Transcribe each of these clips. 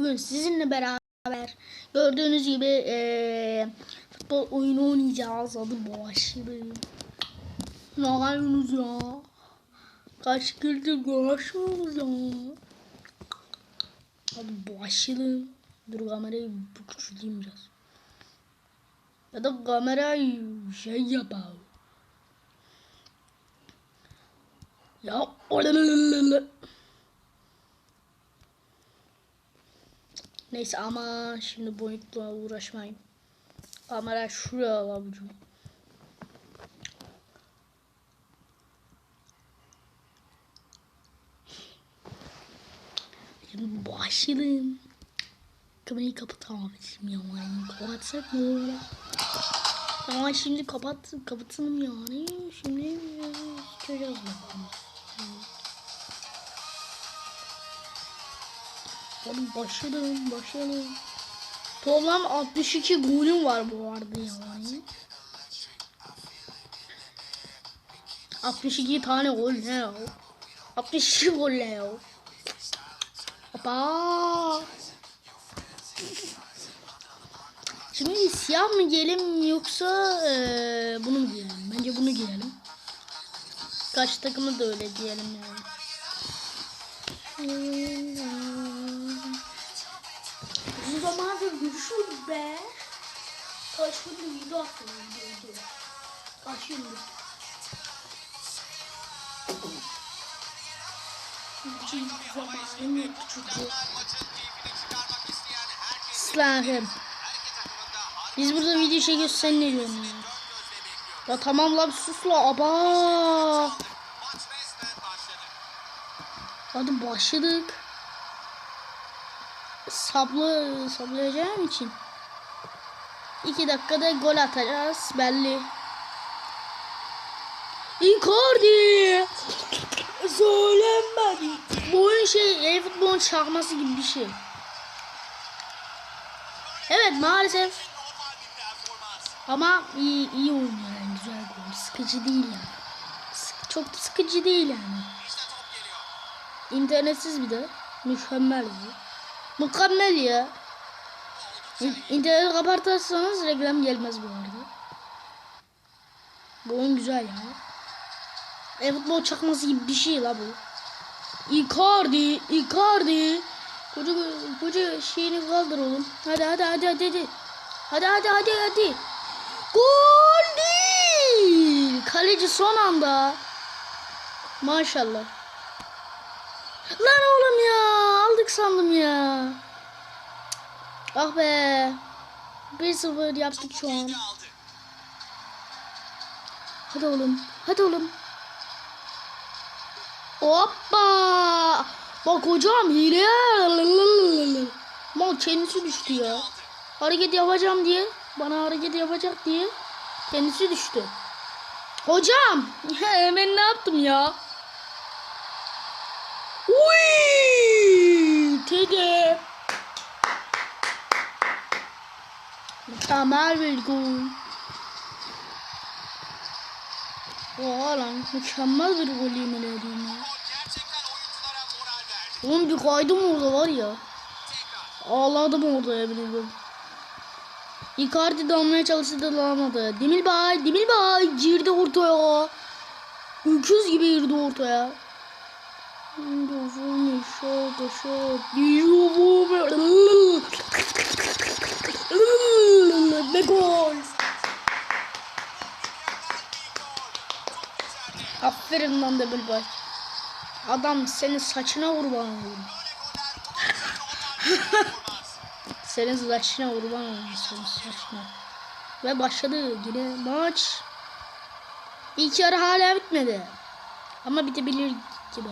Bugün sizinle beraber gördüğünüz gibi eee, futbol oyunu oynayacağız. Adı Boğaşırı. Ne yapıyorsunuz ya? Kaç güldür görüşüyoruz ya? Adı Boğaşırı. Dur kamerayı küçülteyim biraz. Ya da kamerayı şey yapalım. Ya olalalala. Neyse ama şimdi boyutla uğraşmayın. Kamera şuraya alacağım. Şimdi başlayalım. Kamerayı kapatalım ya. Kapatsak mı böyle? Ama şimdi kapat, kapatalım yani. Şimdi çıkacağız bakalım. Hadi başlayalım, başlayalım. Toplam 62 golüm var bu arada yani. 62 tane gol ne ya? 62 gol ne ya? Hoppa. Şimdi siyah mı giyelim yoksa eee, bunu mu giyelim? Bence bunu giyelim. Kaç takımı da öyle diyelim yani. Bu zamanda görüşürüz be. Kaç gündür video attım video. Kaç gündür. Çünkü. Silahım. Biz burada video çekiyoruz sen ne diyorsun ya? Ya tamam lan sus la aba. Hadi başladık. Sablı sablayacağım için. İki dakikada gol atacağız belli. Icardi. Söylenmedi. Bu oyun şey e-futbolun çakması gibi bir şey. Evet maalesef. Ama iyi, iyi oynuyor yani güzel gol. Sıkıcı değil yani. Sık- çok sıkıcı değil yani. İnternetsiz bir de. Mükemmel bu. Mükemmel ya. İn- İnterneti kapatırsanız reklam gelmez bu arada. Bu oyun güzel ya. E-futbol çakması gibi bir şey la bu. Icardi, Icardi. Koca, koca şeyini kaldır oğlum. Hadi hadi hadi hadi hadi. Hadi hadi hadi hadi. Gol değil. Kaleci son anda. Maşallah. Lan oğlum ya. Aldık sandım ya. Ah be. 1-0 yaptık şu an. Hadi oğlum. Hadi oğlum. Hoppa. Bak hocam hile. Mal kendisi düştü ya. Hareket yapacağım diye. Bana hareket yapacak diye. Kendisi düştü. Hocam. ben ne yaptım ya? Tede. Mükemmel bir gol. Oha lan mükemmel bir gol yemin ediyorum ya. Oğlum bir kaydım orada var ya. Ağladım orada ya biliyorum. Icardi de almaya çalıştı da alamadı. Demir Bay, Demir Bay girdi ortaya. Öküz gibi girdi ortaya. Dovunu şurada şurada Ve gol. Aferin lan Demir Bay. Adam senin saçına kurban olayım. senin saçına kurban olayım senin saçına. Ve başladı yine maç. İlk yarı hala bitmedi. Ama bitebilir gibi.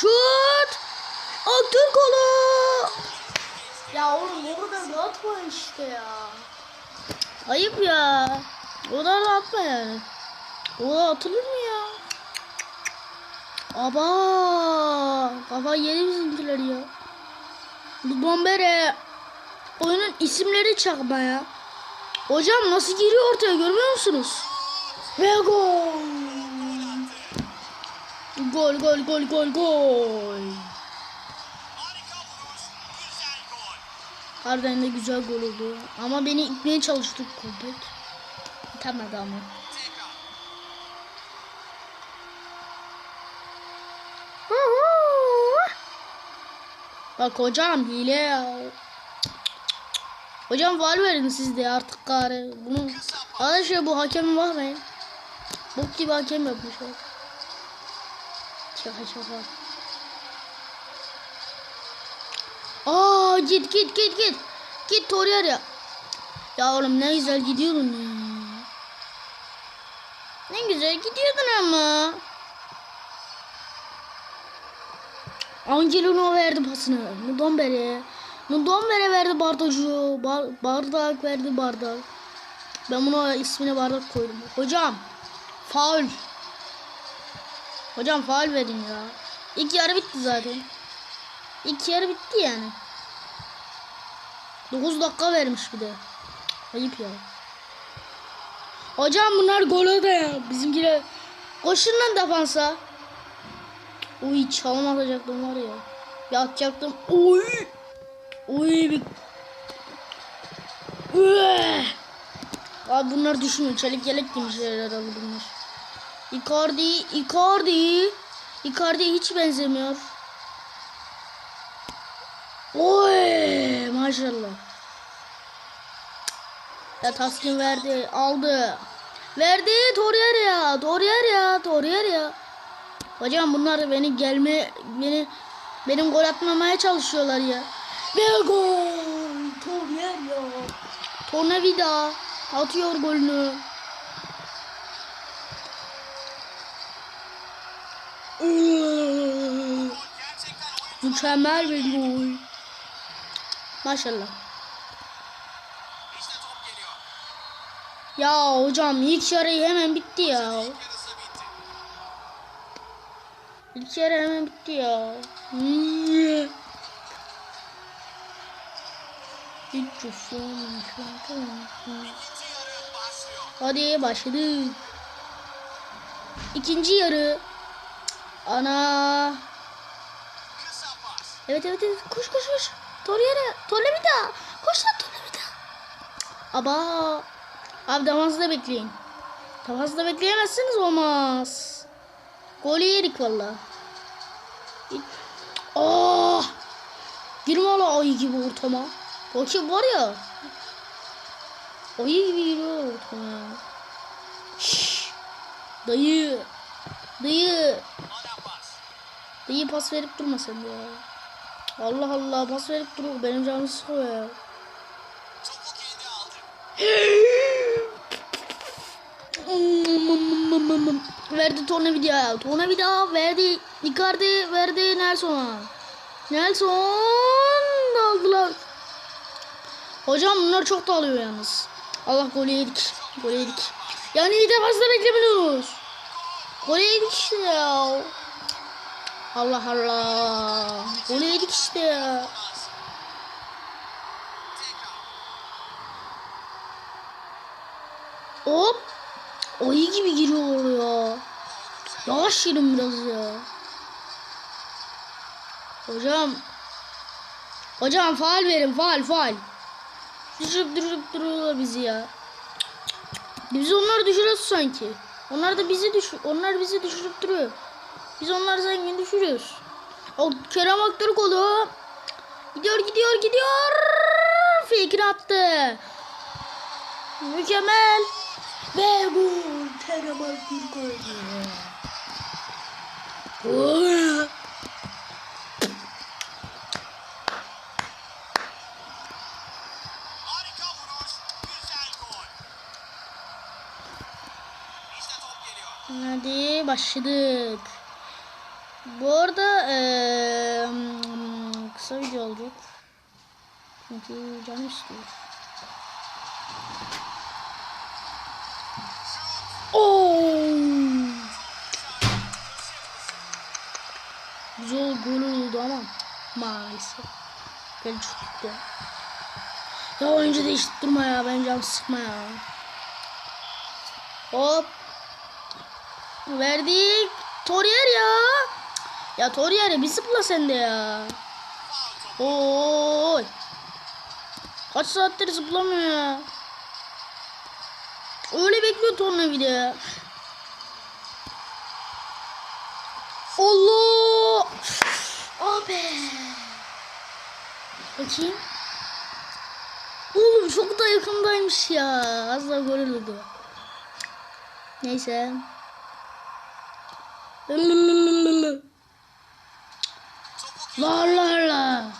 Şut! Attın golü! Ya oğlum oradan da atma işte ya. Ayıp ya. Oradan da atma yani. O atılır mı ya? Aba! Kafa yedi bizimkiler ya. Bu bombere. Oyunun isimleri çakma ya. Hocam nasıl giriyor ortaya görmüyor musunuz? Ve gol. Gol gol gol gol gol. Harbiden de güzel gol oldu. Ama beni itmeye çalıştık köpek. İtemedi ama. Bak hocam hile ya. Hocam var verin siz de artık gari. Bunu arkadaşlar bu hakemi bakmayın. Bok gibi hakem yapmış o. Şaka şaka. Aa git git git git. Git Torreira ya. Oğlum ne güzel gidiyordun ya. Ne güzel gidiyordun ama. Angelino verdi pasını. Ndombele. Ndombele verdi bardacı. Bar, bardak verdi bardak. Ben buna ismine bardak koydum. Hocam. Faul. Hocam faul verin ya. İlk yarı bitti zaten. İlk yarı bitti yani. 9 dakika vermiş bir de. Ayıp ya. Hocam bunlar gol da ya. Bizimkiler koşun lan defansa. Uy çalım atacaktım var ya. Bir atacaktım. Uy. Uy bir. Üeh. Abi bunlar düşmüyor. Çelik yelek giymişler herhalde bunlar. Icardi, Icardi. Icardi hiç benzemiyor. Oy maşallah. Ya taskin verdi, aldı. Verdi Torreira, Torreira, Torreira. Hocam bunlar beni gelme beni benim gol atmamaya çalışıyorlar ya. Ve gol! Torreira. Tornavida atıyor golünü. Gol gerçekten oyun. Mükemmel bir gol. Maşallah. İşte top geliyor. Ya hocam ilk yarı hemen bitti ya. İlk yarı hemen bitti ya. Hadi başladık. İkinci yarı. Ana. Evet evet evet. Koş koş koş. Torreira. Torreira. Koş lan Torreira. Aba. Abi defansı bekleyin. Defansı da bekleyemezsiniz olmaz. Golü yedik valla. Oh. Girme ola ayı gibi ortama. Bakayım var ya. Ayı gibi giriyor ortama. Şşş. Dayı. Dayı. Adam pas. Verip durma sen ya. Allah Allah pas verip duruyor. Benim canım sıkıyor ya. Verdi Tornavida. Tornavida verdi. Icardi verdi Nelson'a. Nelson aldılar. Hocam bunlar çok da alıyor yalnız. Allah golü yedik. Golü yedik. Yani iyi de fazla beklemiyoruz. Golü yedik işte ya. Allah Allah. Golü yedik işte ya. Hop. Ayı gibi giriyor ya. Yavaş girin biraz ya. Hocam. Hocam faal verin faal faal. Düşürüp düşürüp duruyorlar bizi ya. Biz onları düşürüyoruz sanki. Onlar da bizi düş onlar bizi düşürüp duruyor. Biz onları sanki düşürüyoruz. O Kerem Aktürkoğlu gidiyor gidiyor gidiyor. Fikri attı. Mükemmel. Ve gol. Kerem Aktürkoğlu. Gol. Harika Bu arada hmm, kısa video olacak. Çünkü canım istiyor. Oo! Güzel gol oldu ama maalesef. Gel çıktı. Ya oyuncu değiştirip durma ya. Ben canım sıkma ya. Hop. Verdik. Toriyer ya. Ya Toriyer bir zıpla sen de ya. Oy. Kaç saattir zıplamıyor ya. Öyle bekliyor tornavida. Allah. Abi. Bakayım. Oğlum çok da yakındaymış ya. Az daha gol olurdu. Neyse. La la la.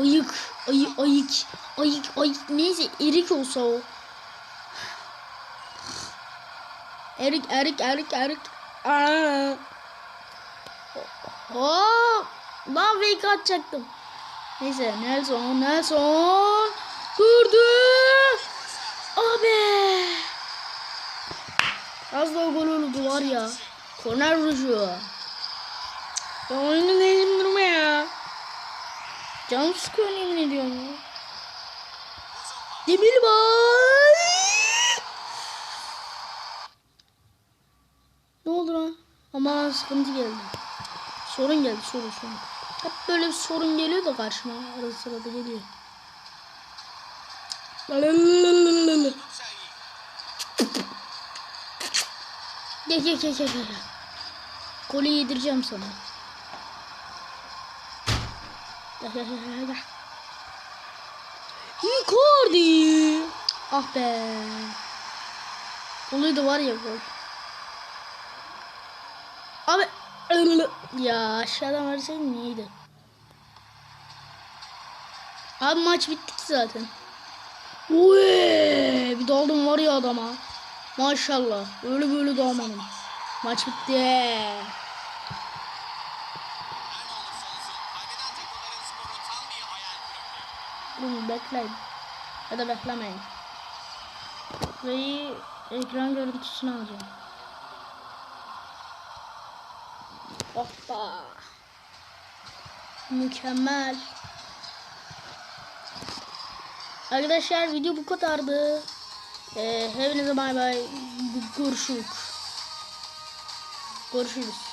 Ayık, ayı, ayık, ayık, ayık. Neyse erik olsa o. Erik, erik, erik, erik. Aa. Hop. Lan fake atacaktım. Neyse Nelson, Nelson. Durdu. Abi. Az daha gol olurdu var ya. Korner vuruşu. Ya oyunu değilim durma ya. Canım sıkıyor yemin ediyorum ya. Demir var. Ne oldu lan? Ama sıkıntı geldi. Sorun geldi sorun sorun. Hep böyle bir sorun geliyor da karşıma. Arada sırada geliyor. Gel gel gel gel. Golü yedireceğim sana. Gel gel gel gel. Icardi. Ah be. Oluydu var ya gol. Abi. Ya aşağıdan verseydin iyiydi. Abi maç bitti ki zaten. Uy, bir daldım var ya adama. Maşallah. Öyle böyle dalmadım. Maç bitti. Bunu bekleyin. Ya da beklemeyin. Ve ekran görüntüsünü alacağım. Hoppa. Mükemmel. Arkadaşlar video bu kadardı. Ee, hepinize bay bay. Görüşürüz. Görüşürüz.